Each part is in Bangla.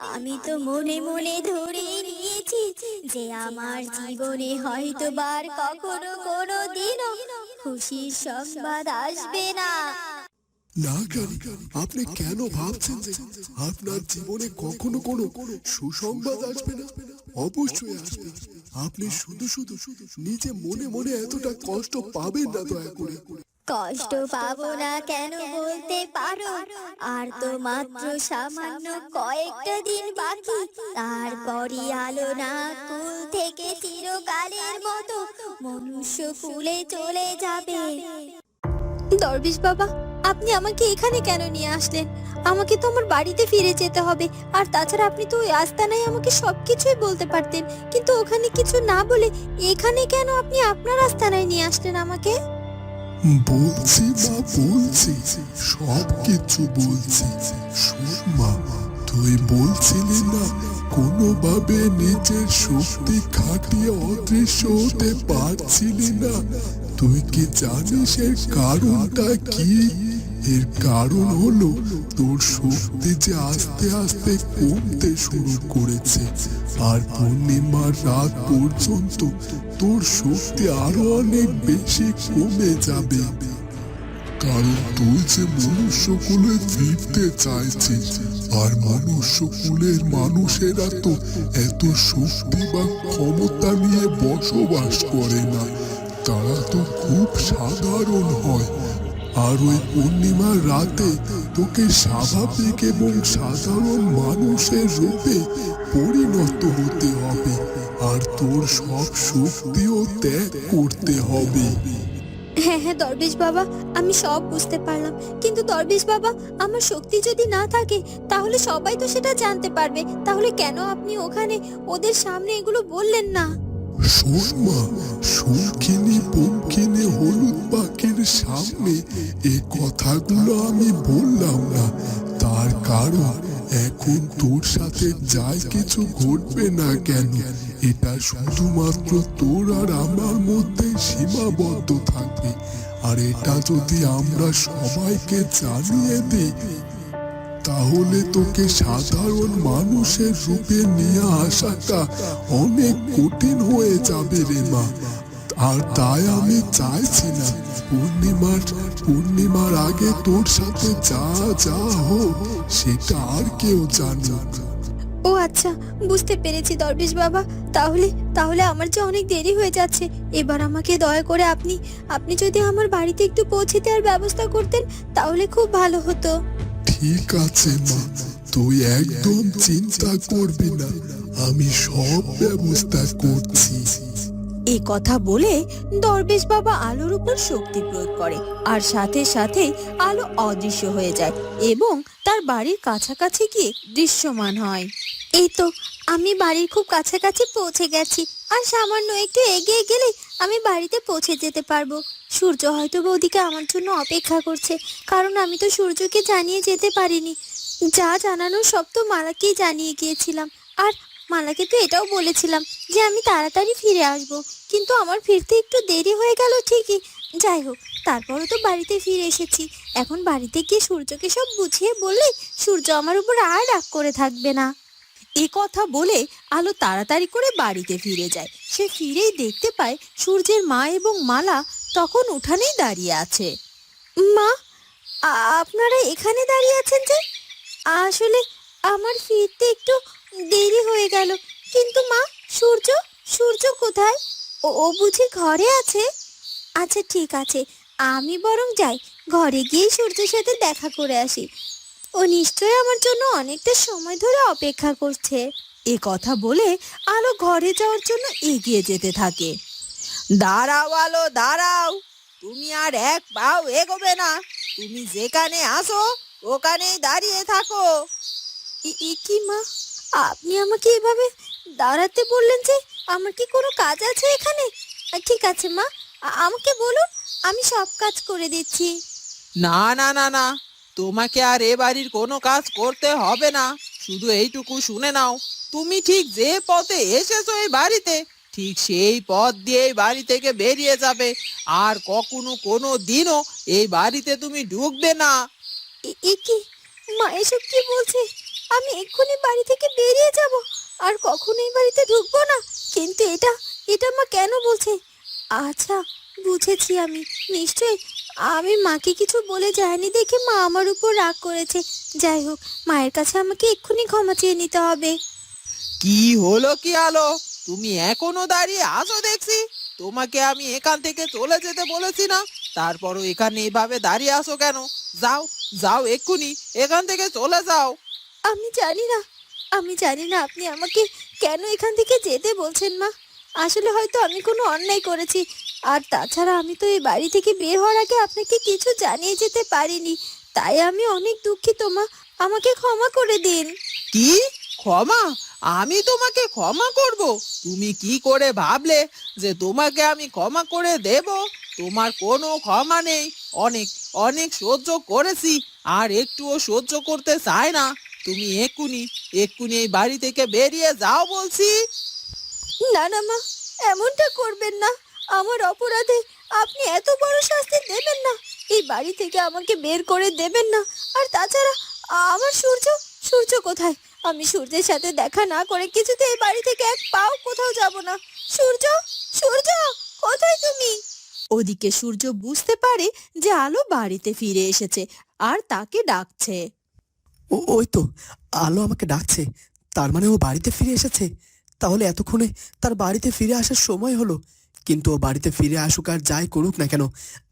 আমি তো মনে মনে ধরে নিয়েছি যে আমার জীবনে হয়তো বার কখনো কোনো দিনও খুশির সংবাদ আসবে না। না আপনি কেন ভাবছেন যে আপনার জীবনে কখনো কোনো সুসংবাদ আসবে না? অবশ্যই আসবে। আপনি শুধু শুধু নিজে মনে মনে এতটা কষ্ট পাবেন না দয়া করে। কষ্ট পাবো না কেন বলতে পারো? আর তো মাত্র সামান্য কয়েকটা দিন বাকি। তারপরই আলো না কুল থেকে চিরকালের মতো মনুষ্য কুলে চলে যাবে। দরবেশ বাবা আপনি আমাকে এখানে কেন নিয়ে আসলেন? আমাকে তো আমার বাড়িতে ফিরে যেতে হবে। আর তাছাড়া আপনি তো ওই আস্তানায় আমাকে সবকিছুই বলতে পারতেন। কিন্তু ওখানে কিছু না বলে এখানে কেন আপনি আপনার আস্তানায় নিয়ে আসলেন আমাকে? বলছি বা বলছি সব কিছু বলছি। মা তুই বলছিলি না, কোনোভাবে নিজের শক্তি খাটিয়ে অদৃশ্য হতে পারছিলি না। তুই কি জানিস এর কারণটা কি? এর কারণ হলো তোর শক্তি যে আস্তে আস্তে কমতে শুরু করেছে আর পূর্ণিমার রাত পর্যন্ত তোর শক্তি আরও অনেক বেশি কমে যাবে। কারণ তুই যে মনুষ্য কুলে ফিরতে চাইছিস, আর মনুষ্য কুলের মানুষেরা তো এত শক্তি বা ক্ষমতা নিয়ে বসবাস করে না, তারা তো খুব সাধারণ হয়। আর ওই পূর্ণিমার রাতে তোকে স্বাভাবিক এবং সাধারণ মানুষের রূপে পরিণত হতে হবে আর তোর সব শক্তিও ত্যাগ করতে হবে। হ্যাঁ হ্যাঁ দরবেশ বাবা, আমি সব বুঝতে পারলাম। কিন্তু দরবেশ বাবা, আমার শক্তি যদি না থাকে, তাহলে সবাই তো সেটা জানতে পারবে। তাহলে কেন আপনি ওখানে ওদের সামনে এগুলো বললেন না? শোন মা শৌখিনী পঙ্কিনী হলুদ পাখির সামনে এই কথাগুলো আমি বললাম না। তার কারণ, এখন তোর সাথে যাই কিছু ঘটবে না কেন? এটা শুধুমাত্র তোর আর আমার মধ্যে সীমাবদ্ধ থাকবে। আর এটা যদি আমরা সবাইকে জানিয়ে দিই তাহলে তোকে সাধারণ মানুষের রূপে নিয়ে আসাটা অনেক কঠিন হয়ে যাবে রে মা। আর তাই আমি চাইছি না, পূর্ণিমার পূর্ণিমার আগে তোর সাথে যা যা হোক, সেটা আর কেউ জানুক ও আচ্ছা বুঝতে পেরেছি দরবেশ বাবা। তাহলে তাহলে আমার যে অনেক দেরি হয়ে যাচ্ছে, এবার আমাকে দয়া করে আপনি আপনি যদি আমার বাড়িতে একটু পৌঁছে দেওয়ার ব্যবস্থা করতেন, তাহলে খুব ভালো হতো। ঠিক আছে, মা। তুই একদম চিন্তা করবি না। আমি সব ব্যবস্থা করছি। এই কথা বলে দরবেশ বাবা আলোর উপর শক্তি প্রয়োগ করে, আর সাথে সাথে আলো অদৃশ্য হয়ে যায় এবং তার বাড়ির কাছাকাছি গিয়ে দৃশ্যমান হয়। এই তো, আমি বাড়ির খুব কাছাকাছি পৌঁছে গেছি, আর সামান্য একটু এগিয়ে গেলেই আমি বাড়িতে পৌঁছে যেতে পারব। সূর্য হয়তো বৌদিকে আমার জন্য অপেক্ষা করছে। কারণ আমি তো সূর্যকে জানিয়ে যেতে পারিনি। যা জানানোর সব তো মালাকেই জানিয়ে গিয়েছিলাম। আর মালাকে তো এটাও বলেছিলাম যে আমি তাড়াতাড়ি ফিরে আসব। কিন্তু আমার ফিরতে একটু দেরি হয়ে গেল ঠিকই। যাই হোক, তারপরও তো বাড়িতে ফিরে এসেছি। এখন বাড়িতে গিয়ে সূর্যকে সব বুঝিয়ে বললে সূর্য আমার উপর আর রাগ করে থাকবে না। এ কথা বলে আলো তাড়াতাড়ি করে বাড়িতে ফিরে যায়। সে ফিরেই দেখতে পায় সূর্যের মা এবং মালা তখন উঠানেই দাঁড়িয়ে আছে। মা আপনারা এখানে দাঁড়িয়ে আছেন যে? আসলে আমার ফিরতে একটু দেরি হয়ে গেল। কিন্তু মা, সূর্য সূর্য কোথায়? ও বুঝি ঘরে আছে? আচ্ছা ঠিক আছে। আমি বরং যাই। ঘরে গিয়ে সূর্যের সাথে দেখা করে আসি। ও নিশ্চয়ই আমার জন্য অনেকটা সময় ধরে অপেক্ষা করছে। এ কথা বলে আলো ঘরে যাওয়ার জন্য এগিয়ে যেতে থাকে। দাঁড়াও আলো দাঁড়াও। তুমি আর এক পাও এগোবে না। তুমি যেখানে আসো ওখানেই দাঁড়িয়ে থাকো। এ- কি মা? আপনি আমাকে এভাবে দাঁড়াতে বললেন যে আমার কি কোনো কাজ আছে এখানে? ঠিক আছে মা। আমাকে বলুন আমি সব কাজ করে দিচ্ছি। না না না না। তোমাকে আর এ বাড়ির কোনো কাজ করতে হবে না। শুধু এইটুকু শুনে নাও। তুমি ঠিক যে পথে এসেছ এই বাড়িতে ঠিক সেই পথ দিয়ে এই বাড়ি থেকে বেরিয়ে যাবে। আর কখনো কোনো দিনও এই বাড়িতে তুমি ঢুকবে না। এ- কি? মা এসব কি বলছে? আমি এক্ষুনি বাড়ি থেকে বেরিয়ে যাব আর কখনোই বাড়িতে ঢুকবো না। কিন্তু এটা এটা মা কেন বলছে? আচ্ছা বুঝেছি আমি। নিশ্চয়ই আমি মাকে কিছু বলে যায়নি দেখে মা আমার উপর রাগ করেছে। যাই হোক মায়ের কাছে আমাকে এক্ষুনি ক্ষমা চেয়ে নিতে হবে। কি হলো কি আলো? তুমি এখনও দাঁড়িয়ে আসো দেখছি। তোমাকে আমি এখান থেকে চলে যেতে বলেছি না। তারপরও এখানে এভাবে দাঁড়িয়ে আসো কেন? যাও যাও এক্ষুনি এখান থেকে চলে যাও। আমি জানি না আমি জানি না আপনি আমাকে কেন এখান থেকে যেতে বলছেন মা। আসলে হয়তো আমি কোনো অন্যায় করেছি। আর তাছাড়া আমি তো এই বাড়ি থেকে বের হওয়ার আগে আপনাকে কিছু জানিয়ে যেতে পারিনি। তাই আমি অনেক দুঃখিত মা। আমাকে ক্ষমা করে দিন। কি? ক্ষমা? আমি তোমাকে ক্ষমা করব। তুমি কি করে ভাবলে যে তোমাকে আমি ক্ষমা করে দেব? তোমার কোনো ক্ষমা নেই। অনেক অনেক সহ্য করেছি, আর একটুও সহ্য করতে চায় না। তুমি এক্ষুনি এক্ষুনি এই বাড়ি থেকে বেরিয়ে যাও বলছি। না না মা, এমনটা করবেন না। আমার অপরাধে আপনি এত বড় শাস্তি দেবেন না। এই বাড়ি থেকে আমাকে বের করে দেবেন না। আর তাছাড়া, আমার সূর্য সূর্য কোথায়? আমি সূর্যের সাথে দেখা না করে কিছুতে এই বাড়ি থেকে এক পাও কোথাও যাব না। সূর্য সূর্য, কোথায় তুমি? ওদিকে সূর্য বুঝতে পারে যে আলো বাড়িতে ফিরে এসেছে আর তাকে ডাকছে। ও, ওই তো, আলো আমাকে ডাকছে। তার মানে ও বাড়িতে ফিরে এসেছে। তাহলে এতক্ষণে তার বাড়িতে ফিরে আসার সময় হলো। কিন্তু ও বাড়িতে ফিরে আসুক আর যাই করুক না কেন,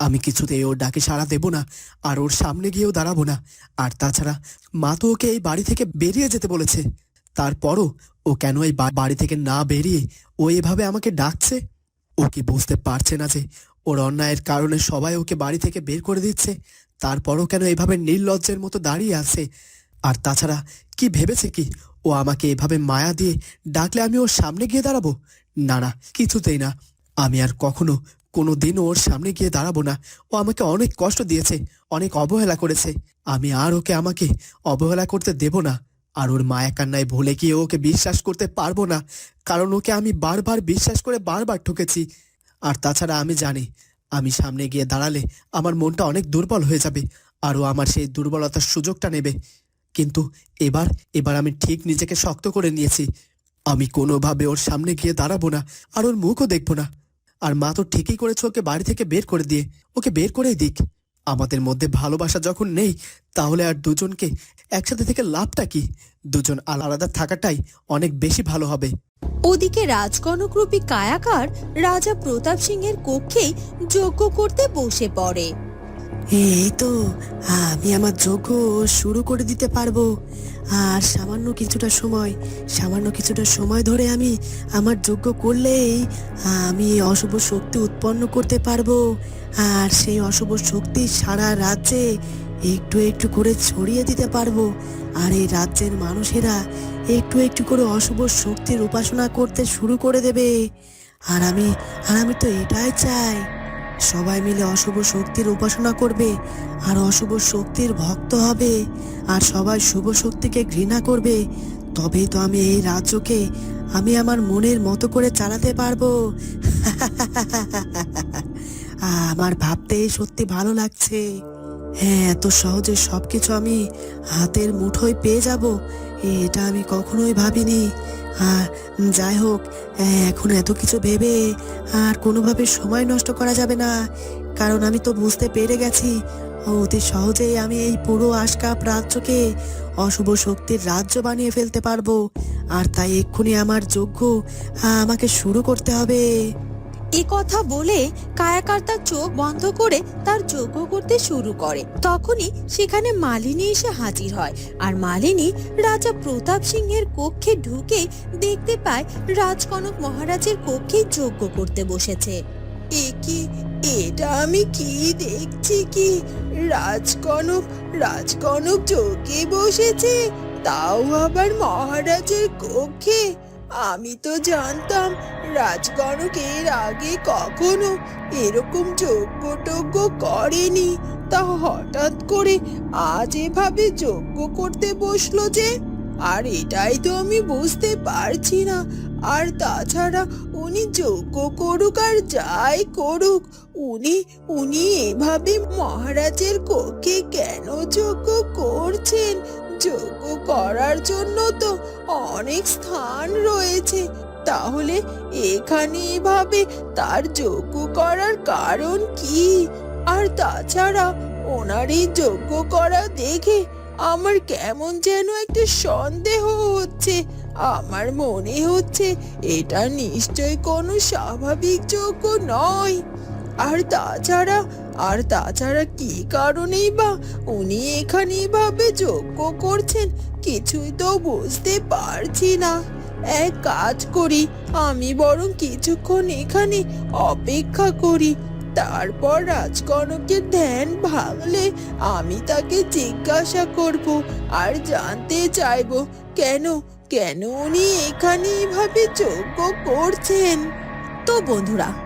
আমি কিছুতেই ওর ডাকে সাড়া দেব না আর ওর সামনে গিয়েও দাঁড়াবো না। আর তাছাড়া মা তো ওকে এই বাড়ি থেকে বেরিয়ে যেতে বলেছে। তারপরও ও কেন এই বাড়ি থেকে না বেরিয়ে ও এভাবে আমাকে ডাকছে? ও কি বুঝতে পারছে না যে ওর অন্যায়ের কারণে সবাই ওকে বাড়ি থেকে বের করে দিচ্ছে? তারপরও কেন এভাবে নির্লজ্জের মতো দাঁড়িয়ে আছে? আর তাছাড়া কি ভেবেছে কি? ও আমাকে এভাবে মায়া দিয়ে ডাকলে আমি ওর সামনে গিয়ে দাঁড়াবো? না না, কিছুতেই না। আমি আর কখনো কোনো দিন ওর সামনে গিয়ে দাঁড়াবো না। ও আমাকে অনেক কষ্ট দিয়েছে, অনেক অবহেলা করেছে। আমি আর ওকে আমাকে অবহেলা করতে দেব না। আর ওর মায়া কান্নায় ভুলে গিয়ে ওকে বিশ্বাস করতে পারব না। কারণ ওকে আমি বারবার বিশ্বাস করে বারবার ঠকেছি। আর তাছাড়া আমি জানি, আমি সামনে গিয়ে দাঁড়ালে আমার মনটা অনেক দুর্বল হয়ে যাবে আর ও আমার সেই দুর্বলতার সুযোগটা নেবে। কিন্তু এবার এবার আমি ঠিক নিজেকে শক্ত করে নিয়েছি। আমি কোনোভাবে ওর সামনে গিয়ে দাঁড়াবো না আর ওর মুখও দেখব না। আর মা তো ঠিকই করেছে ওকে বাড়ি থেকে বের করে দিয়ে। ওকে বের করেই দিক। আমাদের মধ্যে ভালোবাসা যখন নেই, তাহলে আর দুজনকে একসাথে থেকে লাভটা কি? দুজন আলাদা থাকাটাই অনেক বেশি ভালো হবে। ওদিকে রাজকনকরূপী কায়াকার রাজা প্রতাপ সিংহের কক্ষেই যজ্ঞ করতে বসে পড়ে। এই তো আমি আমার যজ্ঞ শুরু করে দিতে পারব। আর সামান্য কিছুটা সময়, সামান্য কিছুটা সময় ধরে আমি আমার যজ্ঞ করলেই আমি অশুভ শক্তি উৎপন্ন করতে পারব। আর সেই অশুভ শক্তি সারা রাজ্যে একটু একটু করে ছড়িয়ে দিতে পারব। আর এই রাজ্যের মানুষেরা একটু একটু করে অশুভ শক্তির উপাসনা করতে শুরু করে দেবে। আর আমি আর আমি তো এটাই চাই। সবাই মিলে অশুভ শক্তির উপাসনা করবে, আর অশুভ শক্তির ভক্ত হবে, আর সবাই শুভ শক্তিকে ঘৃণা করবে। তবেই তো আমি এই রাজ্যকে আমি আমার মনের মতো করে চালাতে পারব। আমার ভাবতেই সত্যি ভালো লাগছে। হ্যাঁ এত সহজে সবকিছু আমি হাতের মুঠোয় পেয়ে যাব। এটা আমি কখনোই ভাবিনি। আর যাই হোক এখন এত কিছু ভেবে আর কোনোভাবে সময় নষ্ট করা যাবে না। কারণ আমি তো বুঝতে পেরে গেছি, অতি সহজেই আমি এই পুরো আশকাপ রাজ্যকে অশুভ শক্তির রাজ্য বানিয়ে ফেলতে পারব। আর তাই এক্ষুনি আমার যোগ্য আমাকে শুরু করতে হবে। এ কথা বলে কায়াকার তার চোখ বন্ধ করে তার যজ্ঞ করতে শুরু করে। তখনই সেখানে মালিনী এসে হাজির হয় আর মালিনী রাজা প্রতাপ সিংহের কক্ষে ঢুকে দেখতে পায় রাজকনক মহারাজের কক্ষে যজ্ঞ করতে বসেছে। এ কি? এটা আমি কি দেখছি কি? রাজকনক রাজকনক চোখে বসেছে, তাও আবার মহারাজের কক্ষে? আমি তো জানতাম রাজকনক এর আগে কখনো এরকম যজ্ঞ টজ্ঞ করেনি। তা হঠাৎ করে আজ এভাবে যজ্ঞ করতে বসল যে, আর এটাই তো আমি বুঝতে পারছি না। আর তাছাড়া উনি যজ্ঞ করুক আর যাই করুক, উনি উনি এভাবে মহারাজের কক্ষে কেন যজ্ঞ করছেন? যোগ্য করার জন্য তো অনেক স্থান রয়েছে। তাহলে এখানে এভাবে তার যোগ্য করার কারণ কি? আর তাছাড়া ওনার এই যোগ্য করা দেখে আমার কেমন যেন একটা সন্দেহ হচ্ছে। আমার মনে হচ্ছে এটা নিশ্চয় কোনো স্বাভাবিক যোগ্য নয়। আর তাছাড়া আর তাছাড়া কি কারণেই বা উনি এখানে এভাবে যোগ্য করছেন কিছুই তো বুঝতে পারছি না। এক কাজ করি, আমি বরং কিছুক্ষণ এখানে অপেক্ষা করি। তারপর রাজকনকের ধ্যান ভাঙলে আমি তাকে জিজ্ঞাসা করব আর জানতে চাইব, কেন কেন উনি এখানে এভাবে যোগ্য করছেন? তো বন্ধুরা